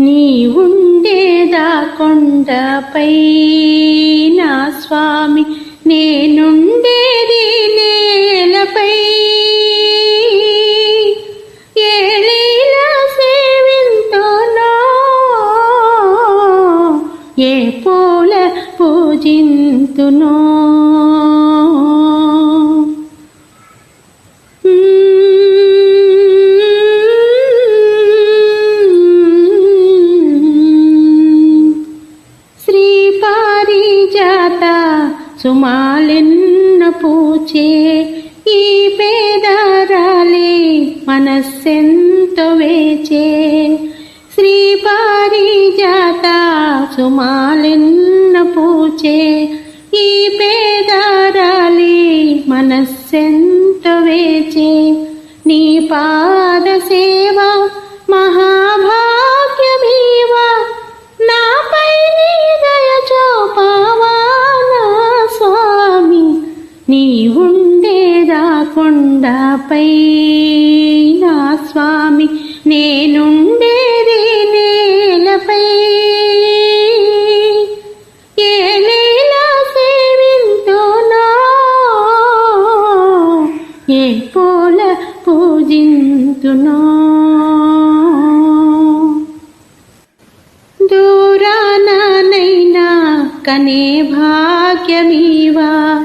నీ ఉండేదా కొండపై? నా స్వామి నేనుండేది నేలపై. ఏ పూల పూజింతునో? సుమాలెన్న పూచే ఈ పేదరాలే మనస్సెంతో వేచే. శ్రీ పారిజాత సుమాలెన్న పూచే ఈ పేదరాలే మనస్సెంతో వేచే. నీ పాద సేవ మహా నీ ఉండేదా కొండపై? నా స్వామి నేనుండేది నేలపై. ఏ పూల పూజింతునో? దూరానైనా కనే భాగ్యమీవా?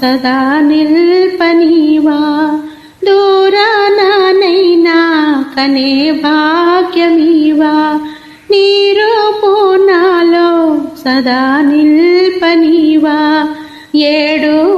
సదా నిల్పనీవా? దూరానైనా కనే భాగ్యమీవా? నీరూపు నాలో సదా నిల్పనీవా? ఏడు